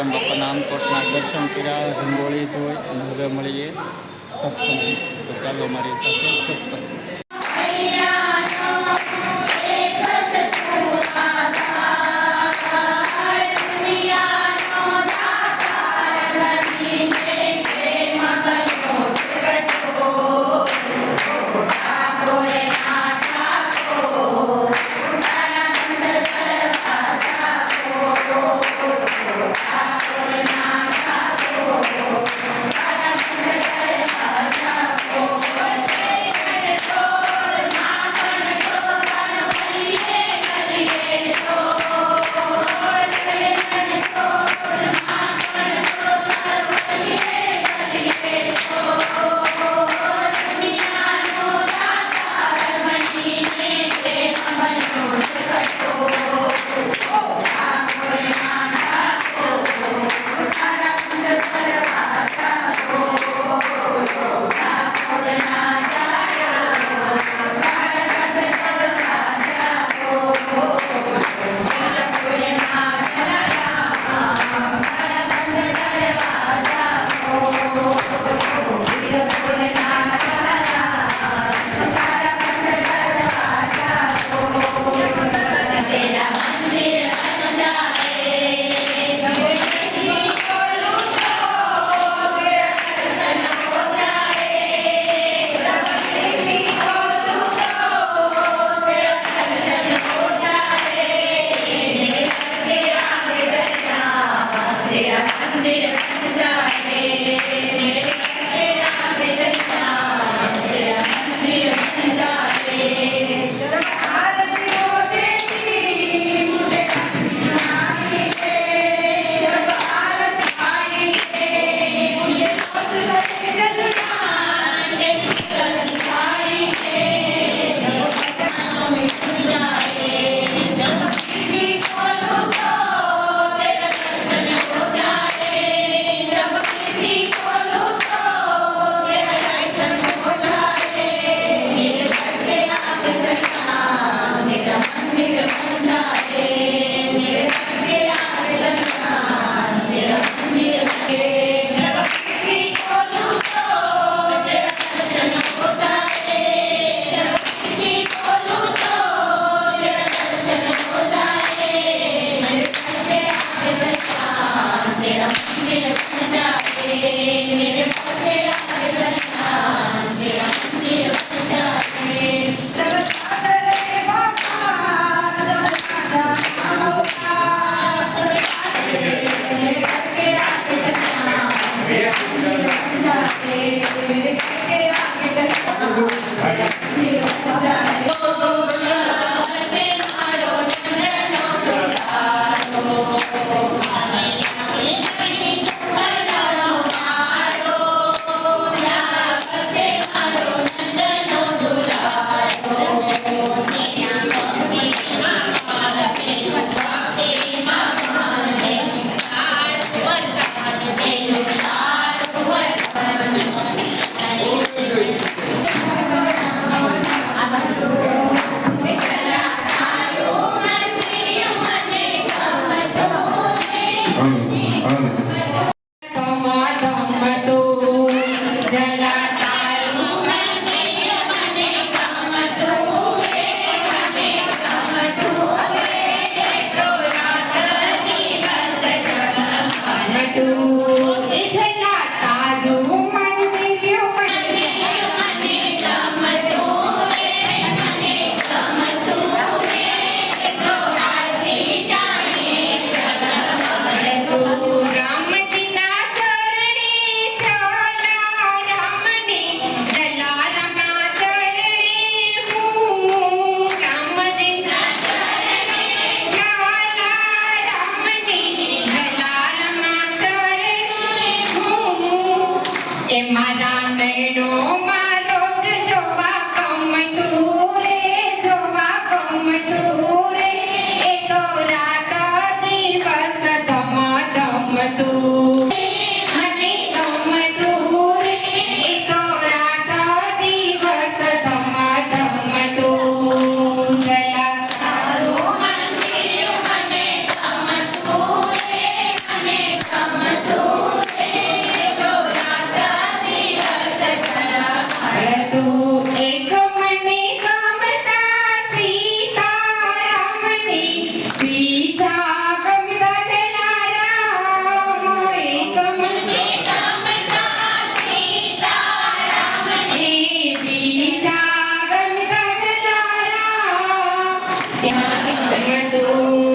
જલારામ બાપાના આમકોટના દર્શન કર્યા, હિંગોળી જોઈ અને હવે મળીએ સત્સંગ તો ચાલો મારી સાથે સત્સંગ. Yeah,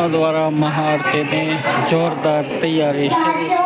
બહેનો દ્વારા મહાઆરતીની જોરદાર તૈયારી શરૂ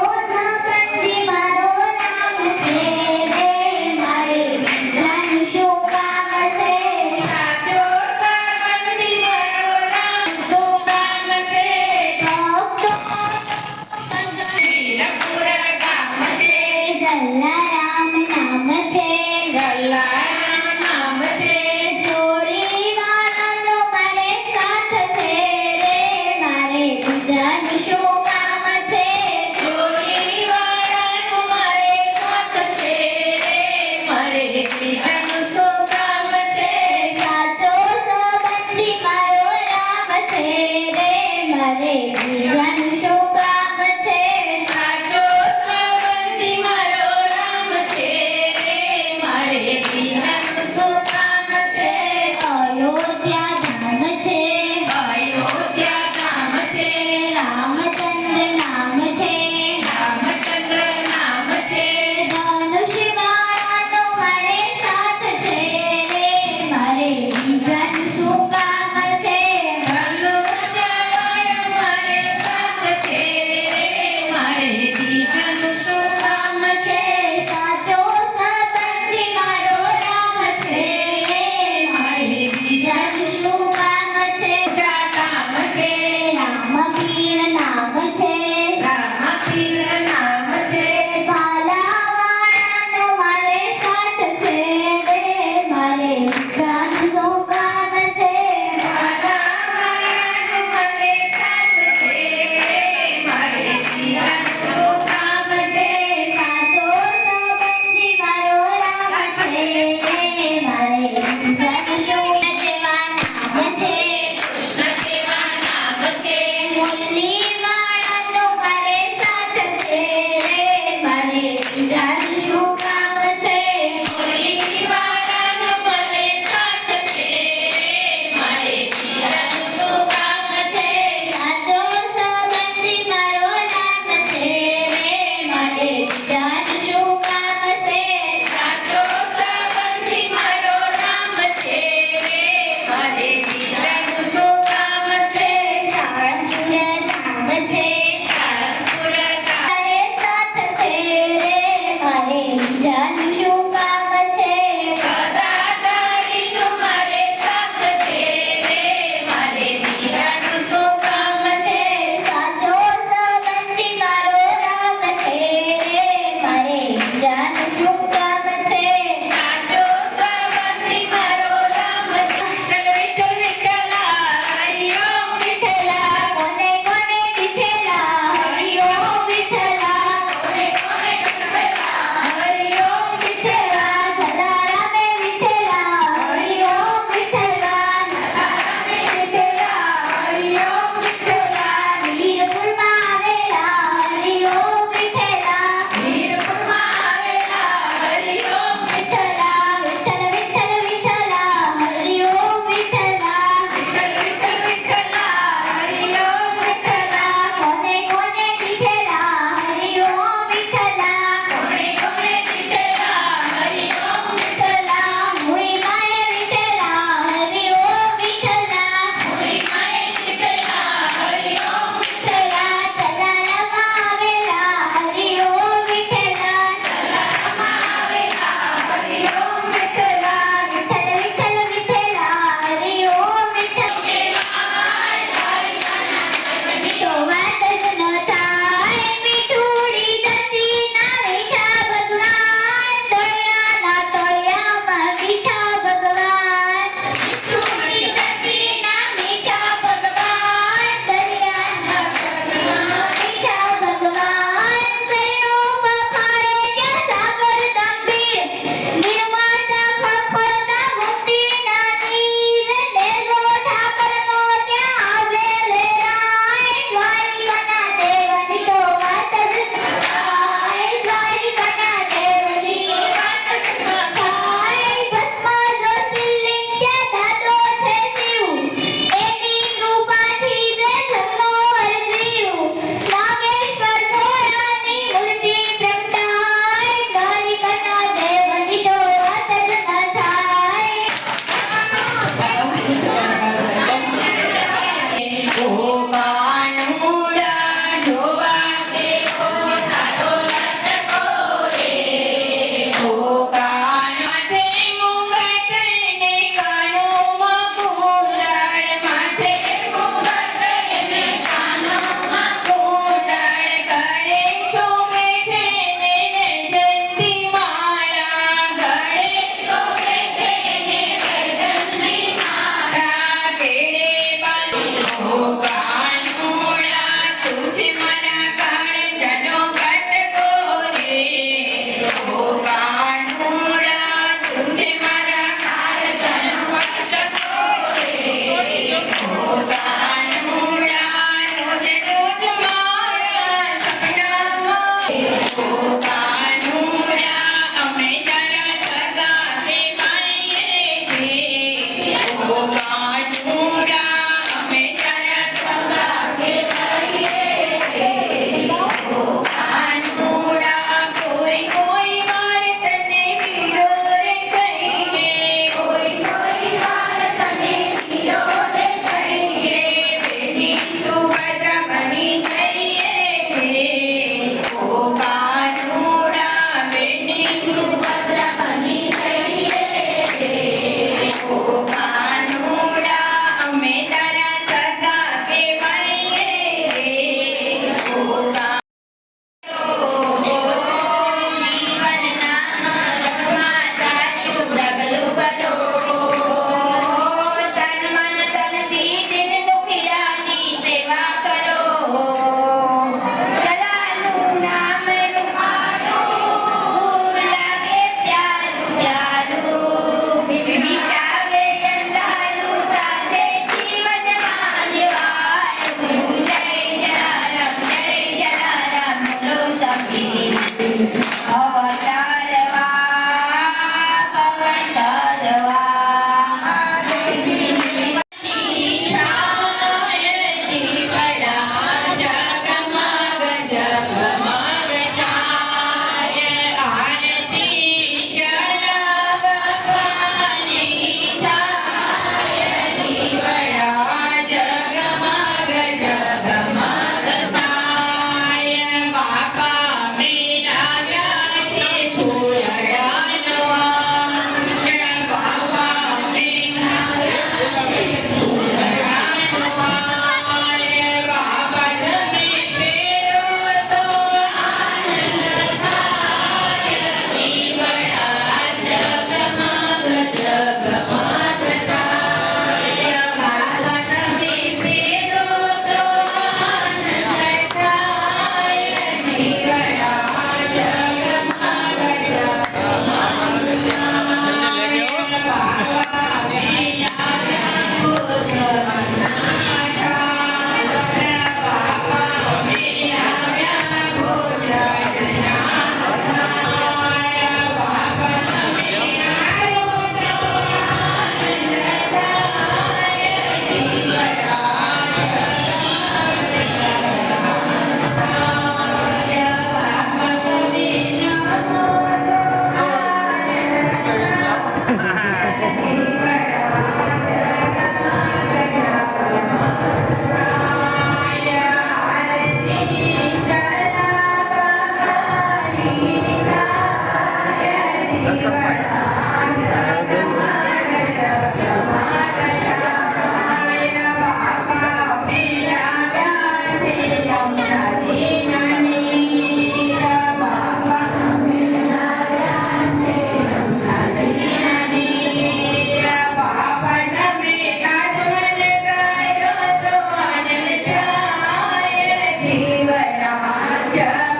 Yeah.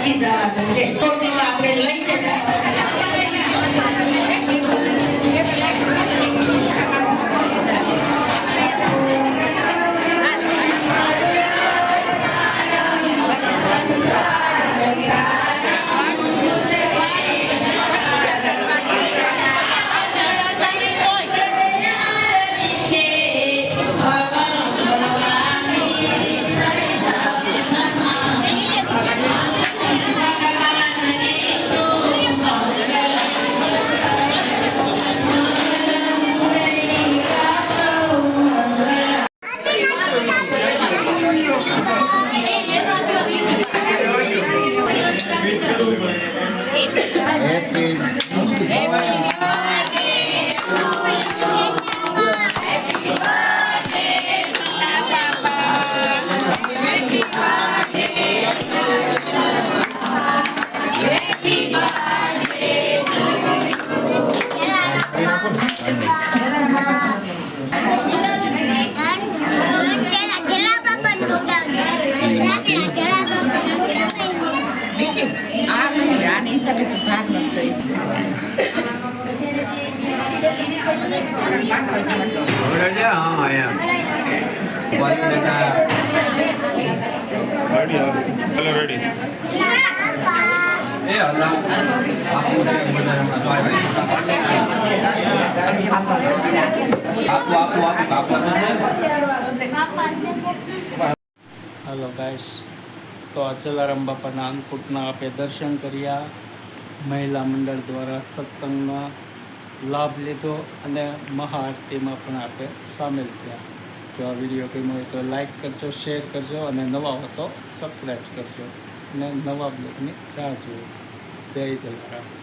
પછી જવાનું છે. આપણે લઈને જવાનું પેલા હાલો ગાઈસ તો અચલારામ બાપાના અન્નકૂટના આપે દર્શન કર્યા. મહિલા મંડળ દ્વારા સત્સંગનો લાભ લીધો અને મહાઆરતીમાં પણ આપણે સામેલ થયા. જો આ વીડિયો ગમ્યો હોય તો લાઈક કરજો, શેર કરજો અને નવા હો તો સબસ્ક્રાઈબ કરજો. અને નવા બ્લોગની રાહ જુઓ. જય જલારામ.